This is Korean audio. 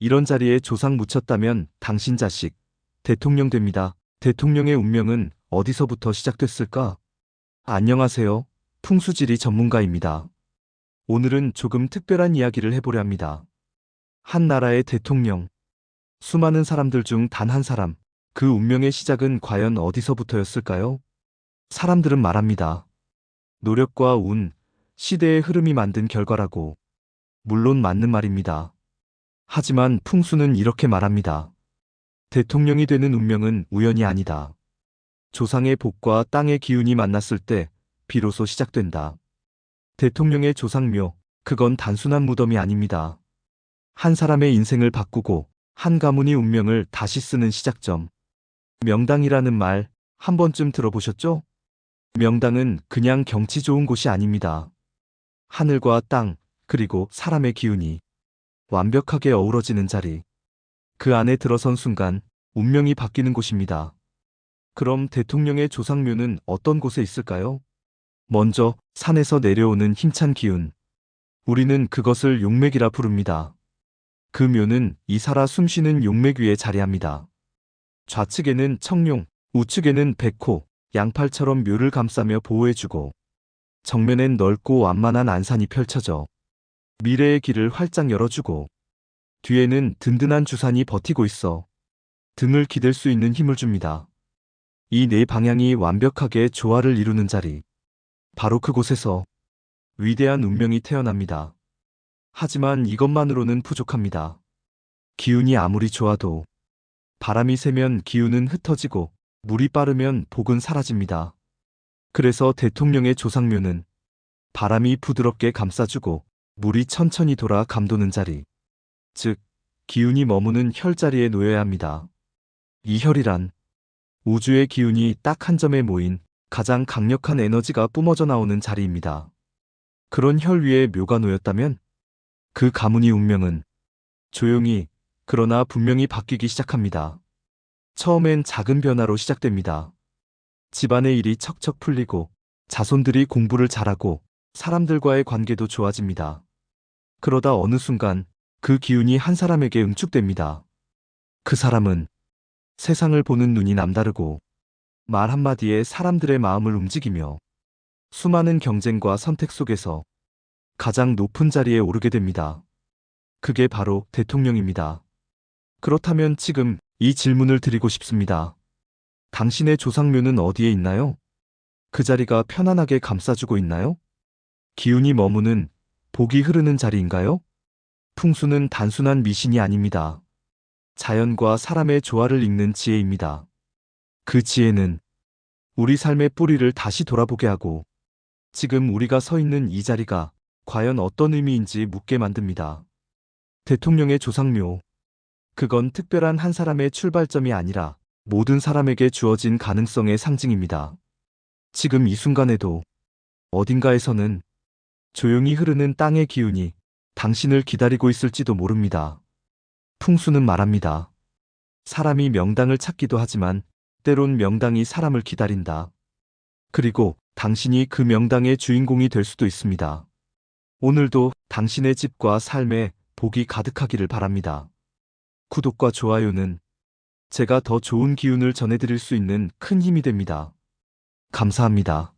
이런 자리에 조상 묻혔다면 당신 자식 대통령 됩니다. 대통령의 운명은 어디서부터 시작됐을까? 안녕하세요. 풍수지리 전문가입니다. 오늘은 조금 특별한 이야기를 해보려 합니다. 한 나라의 대통령. 수많은 사람들 중 단 한 사람. 그 운명의 시작은 과연 어디서부터였을까요? 사람들은 말합니다. 노력과 운, 시대의 흐름이 만든 결과라고. 물론 맞는 말입니다. 하지만 풍수는 이렇게 말합니다. 대통령이 되는 운명은 우연이 아니다. 조상의 복과 땅의 기운이 만났을 때 비로소 시작된다. 대통령의 조상묘, 그건 단순한 무덤이 아닙니다. 한 사람의 인생을 바꾸고 한 가문이 운명을 다시 쓰는 시작점. 명당이라는 말 한 번쯤 들어보셨죠? 명당은 그냥 경치 좋은 곳이 아닙니다. 하늘과 땅, 그리고 사람의 기운이 완벽하게 어우러지는 자리. 그 안에 들어선 순간 운명이 바뀌는 곳입니다. 그럼 대통령의 조상묘는 어떤 곳에 있을까요? 먼저 산에서 내려오는 힘찬 기운. 우리는 그것을 용맥이라 부릅니다. 그 묘는 이사라 숨쉬는 용맥 위에 자리합니다. 좌측에는 청룡, 우측에는 백호, 양팔처럼 묘를 감싸며 보호해주고 정면엔 넓고 완만한 안산이 펼쳐져 미래의 길을 활짝 열어주고 뒤에는 든든한 주산이 버티고 있어 등을 기댈 수 있는 힘을 줍니다. 이 네 방향이 완벽하게 조화를 이루는 자리. 바로 그곳에서 위대한 운명이 태어납니다. 하지만 이것만으로는 부족합니다. 기운이 아무리 좋아도 바람이 세면 기운은 흩어지고 물이 빠르면 복은 사라집니다. 그래서 대통령의 조상묘는 바람이 부드럽게 감싸주고 물이 천천히 돌아 감도는 자리. 즉, 기운이 머무는 혈 자리에 놓여야 합니다. 이 혈이란 우주의 기운이 딱 한 점에 모인 가장 강력한 에너지가 뿜어져 나오는 자리입니다. 그런 혈 위에 묘가 놓였다면 그 가문의 운명은 조용히 그러나 분명히 바뀌기 시작합니다. 처음엔 작은 변화로 시작됩니다. 집안의 일이 척척 풀리고 자손들이 공부를 잘하고 사람들과의 관계도 좋아집니다. 그러다 어느 순간 그 기운이 한 사람에게 응축됩니다. 그 사람은 세상을 보는 눈이 남다르고 말 한마디에 사람들의 마음을 움직이며 수많은 경쟁과 선택 속에서 가장 높은 자리에 오르게 됩니다. 그게 바로 대통령입니다. 그렇다면 지금 이 질문을 드리고 싶습니다. 당신의 조상묘는 어디에 있나요? 그 자리가 편안하게 감싸주고 있나요? 기운이 머무는 복이 흐르는 자리인가요? 풍수는 단순한 미신이 아닙니다. 자연과 사람의 조화를 읽는 지혜입니다. 그 지혜는 우리 삶의 뿌리를 다시 돌아보게 하고 지금 우리가 서 있는 이 자리가 과연 어떤 의미인지 묻게 만듭니다. 대통령의 조상묘. 그건 특별한 한 사람의 출발점이 아니라 모든 사람에게 주어진 가능성의 상징입니다. 지금 이 순간에도 어딘가에서는 조용히 흐르는 땅의 기운이 당신을 기다리고 있을지도 모릅니다. 풍수는 말합니다. 사람이 명당을 찾기도 하지만 때론 명당이 사람을 기다린다. 그리고 당신이 그 명당의 주인공이 될 수도 있습니다. 오늘도 당신의 집과 삶에 복이 가득하기를 바랍니다. 구독과 좋아요는 제가 더 좋은 기운을 전해드릴 수 있는 큰 힘이 됩니다. 감사합니다.